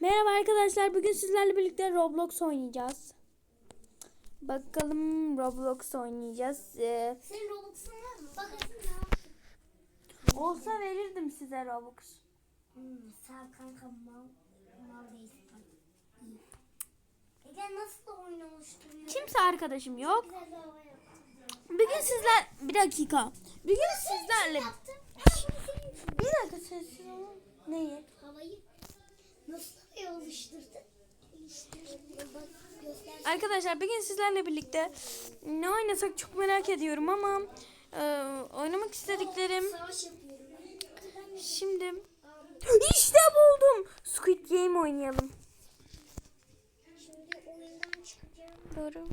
Merhaba arkadaşlar. Bugün sizlerle birlikte Roblox oynayacağız. Bakalım Roblox oynayacağız. Ee, Senin Robux'un var mı? Bakasın olsa verirdim size Robux. Hmm, sen kanka mal, mal değilsin. İyi. Ege nasıl oluşturuyor? Kimse arkadaşım yok. Bugün sizler... Bir dakika. Bugün sizlerle... Bir dakika sessiz olun. Neyi? Havayı Arkadaşlar bugün sizlerle birlikte ne oynasak çok merak ediyorum ama e, oynamak istediklerim şimdi işte buldum. Squid Game oynayalım. Doğru.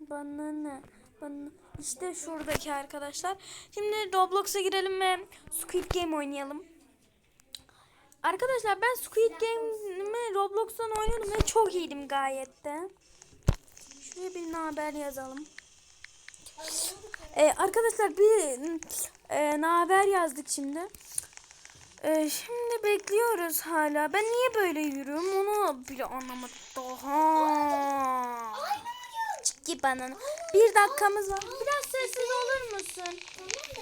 Bana ne? Bana işte şuradaki arkadaşlar. Şimdi Roblox'a girelim ve Squid Game oynayalım. Arkadaşlar ben Squid Game'i Roblox'tan oynadım ve çok iyiydim gayet de. Şuraya bir haber yazalım. Ee, arkadaşlar bir e, haber yazdık şimdi. Ee, şimdi bekliyoruz hala. Ben niye böyle yürüyorum onu bile anlamadım daha. Çık bana. Bir dakikamız var. Biraz sessiz olur musun? Tamam da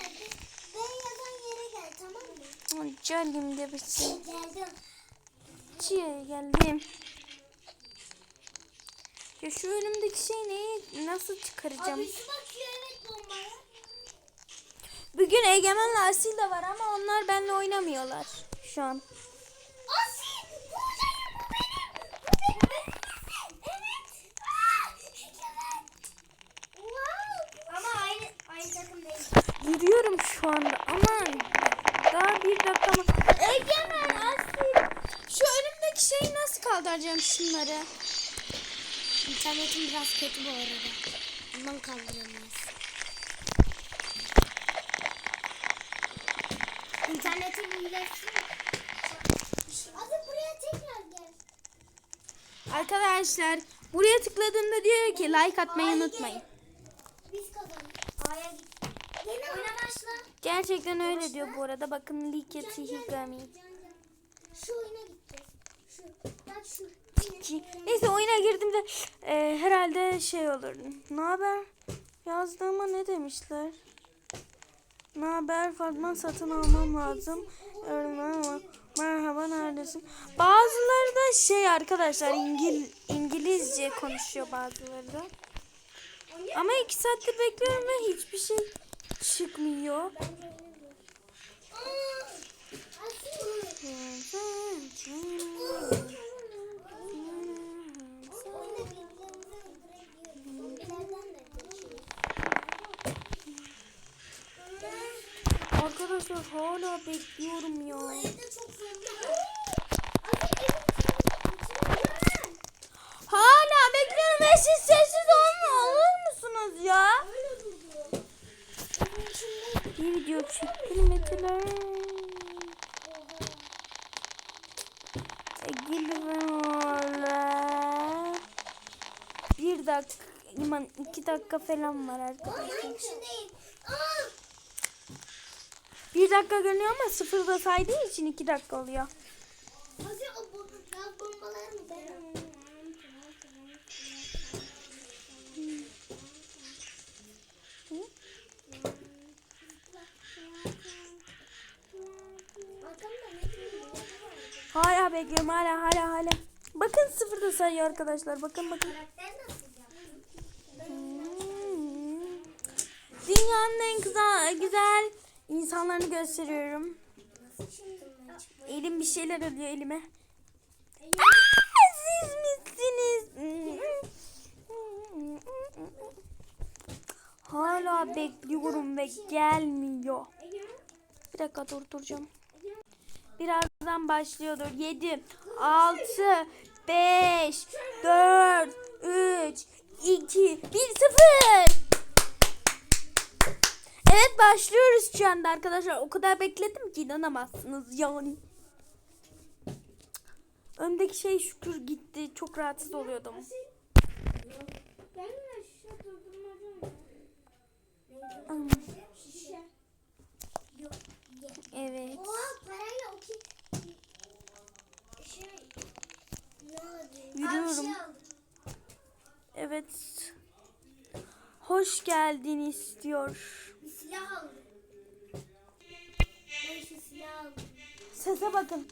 ben yazan yere gel mı? Canım de bir şey. Geldim. Çiğ geldim. Ya şu önümdeki şey neyi nasıl çıkaracağım? Abisi bakıyor evet bombaya. Bugün Egemen'le Asil de var ama onlar benimle oynamıyorlar şu an. Asi! Buradayım bu benim! Bu benim! Evet! Aa! Egemen! Wow! Ama aynı, aynı takım değil. Yürüyorum şu anda ama daha bir dakika mı? Egemen Asil. Şu önümdeki şeyi nasıl kaldıracağım şunları? İnternetim biraz kötü bu arada. Ondan kaldıramıyoruz. İnternetim iyileşsin. Hadi buraya tekrar gel. Arkadaşlar buraya tıkladığımda diyor ki like atmayı unutmayın. Gerçekten öyle diyor bu arada. Bakın Liketi Higami. Can, can. Şu oyuna gideceğiz. Şu. Bak şu. Neyse oyuna girdiğimde e, herhalde şey olur. Ne haber? Yazdığıma ne demişler? Ne haber Fatma satın almam lazım. Öğretmen var. Merhaba neredesin? Bazıları da şey arkadaşlar İngil İngilizce konuşuyor bazıları da. Ama iki saattir bekliyorum ve hiçbir şey çıkmıyor. Arkadaşlar hala bekliyorum ya. Bu evde çok zombi var. Asil evin Hala bekliyorum ve siz sessiz olma olur musunuz ya? Öyle durdu. Evin Bir video çekilmediler. Girmeler. Bir dakika, iman iki dakika falan var arkadaşlar. Bir dakika görünüyor ama sıfırda saydığı için iki dakika oluyor. Asil o bu gaz bombaları mı benim? Arkamda ne bileyim. Hala bekliyorum hala hala hala. Bakın sıfırda sayıyor arkadaşlar. Bakın bakın. Hmm. Dünyanın en güzel, güzel insanlarını gösteriyorum. Elim bir şeyler oluyor elime. Aa, siz misiniz? Hala bekliyorum ve gelmiyor. Bir dakika durduracağım. Birazdan başlıyordur. 7, 6, 5, 4, 3, 2, 1, 0. Evet başlıyoruz şu anda arkadaşlar. O kadar bekledim ki inanamazsınız yani. Öndeki şey şükür gitti. Çok rahatsız oluyordum. Ben de şişe durdurmadım. Hmm. Şişe. Hoş geldin istiyor. Bir silah aldım. Ben şu silah aldım. Sese bakın.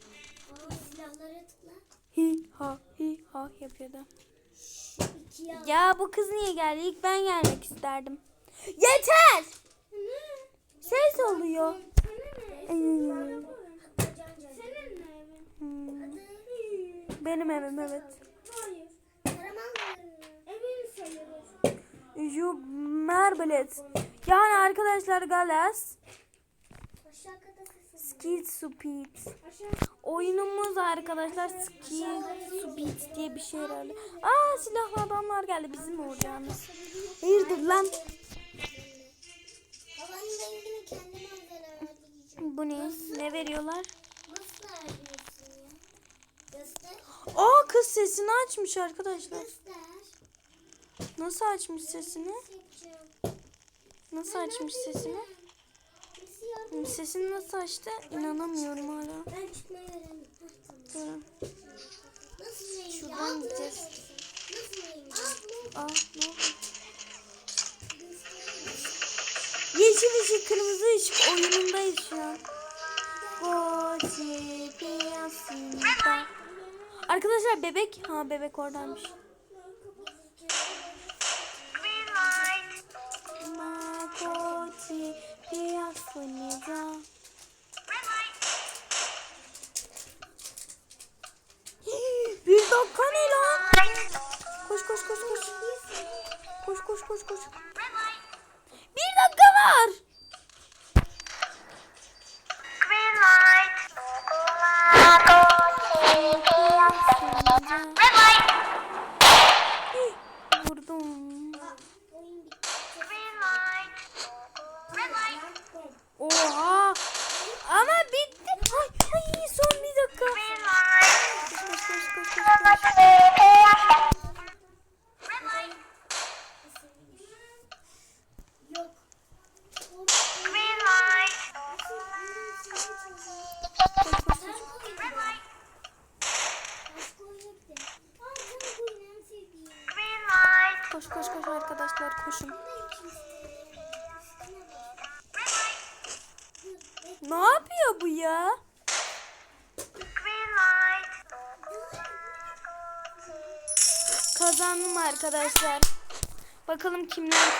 Aa silahlara tıkla. Hi ha hi ha yapıyordu. Ya bu kız niye geldi? İlk ben gelmek isterdim. Yeter! Ses oluyor. Senin ne? Benim evim evet. Sayılır. Ju Merbelet. Yani arkadaşlar Galas. Skid Speed. Oyunumuz arkadaşlar Skid Speed diye bir şey herhalde. Aa silahlı adamlar geldi bizim olacağımız. Hayırdır lan? Bu ne? Ne veriyorlar? Aa kız sesini açmış arkadaşlar. Nasıl açmış sesini? Nasıl açmış sesini? Sesini nasıl açtı? İnanamıyorum hala. Ben çıkmayı öğrendim. Şuradan gideceğiz. Aa, ne. Yeşil ışık, kırmızı ışık oyunundayız şu an. Arkadaşlar bebek, ha bebek oradaymış. chodzi, pijak słynie za. Koş koş koş. arkadaşlar koşun. Ne yapıyor bu ya? Kazandım arkadaşlar. Bakalım kimler